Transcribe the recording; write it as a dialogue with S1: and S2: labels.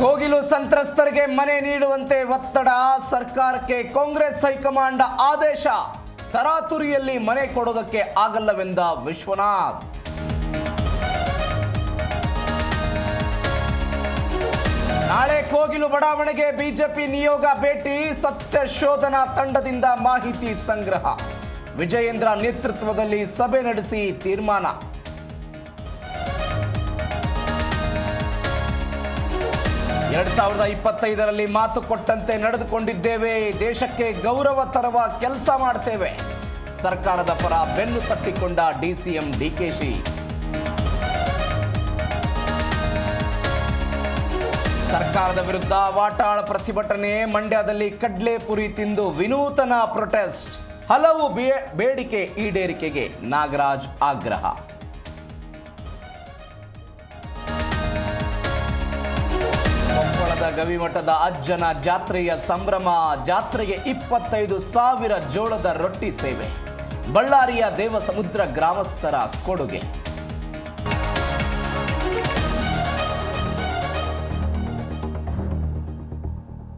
S1: ಕೋಗಿಲು ಸಂತ್ರಸ್ತರಿಗೆ ಮನೆ ನೀಡುವಂತೆ ಒತ್ತಡ, ಸರ್ಕಾರಕ್ಕೆ ಕಾಂಗ್ರೆಸ್ ಹೈಕಮಾಂಡ್ ಆದೇಶ. ತರಾತುರಿಯಲ್ಲಿ ಮನೆ ಕೊಡೋದಕ್ಕೆ ಆಗಲ್ಲವೆಂದ ವಿಶ್ವನಾಥ್. ನಾಳೆ ಕೋಗಿಲು ಬಡಾವಣೆಗೆ ಬಿಜೆಪಿ ನಿಯೋಗ ಭೇಟಿ, ಸತ್ಯ ಶೋಧನಾ ತಂಡದಿಂದ ಮಾಹಿತಿ ಸಂಗ್ರಹ. ವಿಜಯೇಂದ್ರ ನೇತೃತ್ವದಲ್ಲಿ ಸಭೆ ನಡೆಸಿ ತೀರ್ಮಾನ. ಎರಡ್ ಸಾವಿರದ ಇಪ್ಪತ್ತೈದರಲ್ಲಿ ಮಾತು ಕೊಟ್ಟಂತೆ ನಡೆದುಕೊಂಡಿದ್ದೇವೆ. ದೇಶಕ್ಕೆ ಗೌರವ ತರುವ ಕೆಲಸ ಮಾಡ್ತೇವೆ. ಸರ್ಕಾರದ ಪರ ಬೆನ್ನು ತಟ್ಟಿಕೊಂಡ ಡಿಸಿಎಂ ಡಿಕೆಶಿ ಸರ್ಕಾರದ ವಿರುದ್ಧ ವಾಟಾಳ ಪ್ರತಿಭಟನೆ, ಮಂಡ್ಯದಲ್ಲಿ ಕಡ್ಲೆಪುರಿ ತಿಂದು ವಿನೂತನ ಪ್ರೊಟೆಸ್ಟ್ ಹಲವು ಬೇಡಿಕೆ ಈಡೇರಿಕೆಗೆ ನಾಗರಾಜ್ ಆಗ್ರಹ. ಗವಿಮಠದ ಅಜ್ಜನ ಜಾತ್ರೆಯ ಸಂಭ್ರಮ ಜಾತ್ರೆಗೆ ಇಪ್ಪತ್ತೈದು ಸಾವಿರ ಜೋಳದ ರೊಟ್ಟಿ ಸೇವೆ. ಬಳ್ಳಾರಿಯ ದೇವಸಮುದ್ರ ಗ್ರಾಮಸ್ಥರ ಕೊಡುಗೆ.